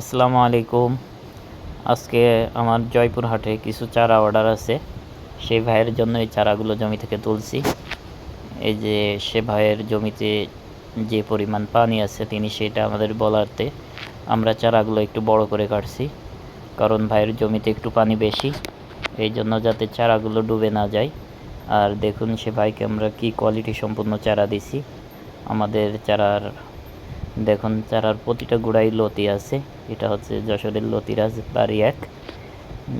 আসসালামু আলাইকুম। আজকে আমার জয়পুর হাটে কিছু চারা অর্ডার আছে। সেই ভাইয়ের জন্য এই চারাগুলো জমি থেকে তুলছি। এই যে সে ভাইয়ের জমিতে যে পরিমাণ পানি আছে, তিনি সেটা আমাদের বলাতে আমরা চারাগুলো একটু বড় করে কাটছি। কারণ ভাইয়ের জমিতে একটু পানি বেশি, এই জন্য যাতে চারাগুলো ডুবে না যায়। আর দেখুন সে ভাইকে আমরা কি কোয়ালিটি সম্পূর্ণ চারা দিছি। আমাদের চারার দেখুন, চারার প্রতিটা গোড়াই লতি আছে। এটা হচ্ছে যশোরের লতিরাজ বাড়ি এক।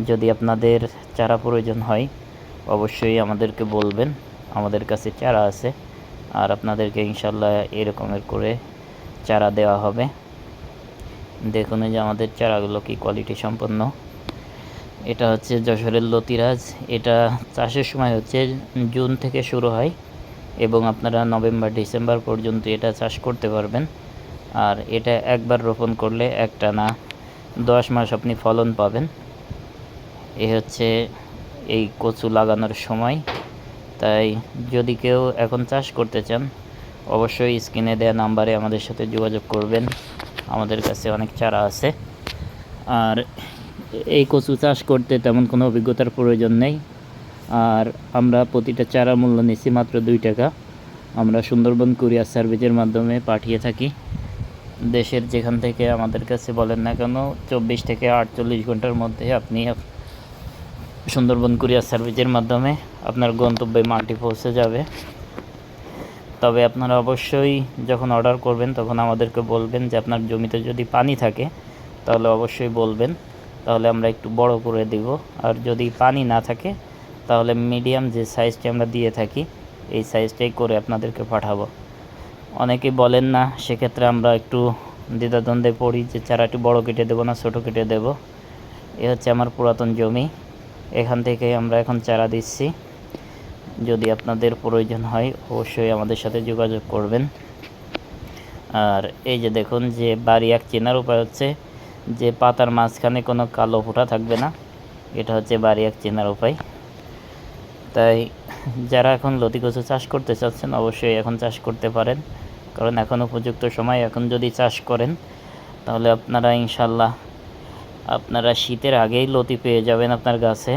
যদি আপনাদের চারা প্রয়োজন হয়, অবশ্যই আমাদেরকে বলবেন। আমাদের কাছে চারা আছে। আর আপনাদেরকে ইনশাল্লাহ এরকমের করে চারা দেওয়া হবে। দেখুন যে আমাদের চারাগুলো কি কোয়ালিটি সম্পন্ন। এটা হচ্ছে যশোরের লতিরাজ এটা চাষের সময় হচ্ছে জুন থেকে শুরু হয় এবং আপনারা নভেম্বর, ডিসেম্বর পর্যন্ত এটা চাষ করতে পারবেন। আর এটা একবার রোপণ করলে একটা না দশ মাস আপনি ফলন পাবেন। এ হচ্ছে এই কচু লাগানোর সময়। তাই যদি কেউ এখন চাষ করতে চান, অবশ্যই স্ক্রিনে দেওয়া নাম্বারে আমাদের সাথে যোগাযোগ করবেন। আমাদের কাছে অনেক চারা আছে। আর এই কচু চাষ করতে তেমন কোনো অভিজ্ঞতার প্রয়োজন নেই। আর আমরা প্রতিটা চারা মূল্য নিচ্ছি মাত্র দুই টাকা। আমরা সুন্দরবন কুরিয়ার সার্ভিসের মাধ্যমে পাঠিয়ে থাকি। দেশের যেখান থেকে আমাদের কাছে বলেন না কেন, চব্বিশ থেকে আটচল্লিশ ঘণ্টার মধ্যে আপনি সুন্দরবন কুরিয়ার সার্ভিসের মাধ্যমে আপনার গন্তব্যে মাটি পৌঁছে যাবে। তবে আপনারা অবশ্যই যখন অর্ডার করবেন, তখন আমাদেরকে বলবেন যে আপনার জমিতে যদি পানি থাকে, তাহলে অবশ্যই বলবেন। তাহলে আমরা একটু বড় করে দিব। আর যদি পানি না থাকে, তাহলে মিডিয়াম যে সাইজটি আমরা দিয়ে থাকি, এই সাইজটাই করে আপনাদেরকে পাঠাবো। অনেকেই বলেন না, সেক্ষেত্রে আমরা একটু দ্বিধাদ্বন্দ্বে পড়ি যে চারাটি বড় কেটে দেবো না, ছোটো কেটে দেবো। এ হচ্ছে আমার পুরাতন জমি। এখান থেকে আমরা এখন চারা দিচ্ছি। যদি আপনাদের প্রয়োজন হয়, অবশ্যই আমাদের সাথে যোগাযোগ করবেন। আর এই যে দেখুন যে বাড়ি এক চেনার উপায় হচ্ছে যে পাতার মাঝখানে কোনো কালো ফোঁটা থাকবে না। এটা হচ্ছে বাড়ি এক চেনার উপায়। তাই যারা এখন লতি কচু চাষ করতে চাচ্ছেন, অবশ্যই এখন চাষ করতে পারেন। কারণ এখন উপযুক্ত সময়। এখন যদি চাষ করেন, তাহলে আপনারা ইনশাল্লাহ আপনারা শীতের আগেই লতি পেয়ে যাবেন আপনার গাছে।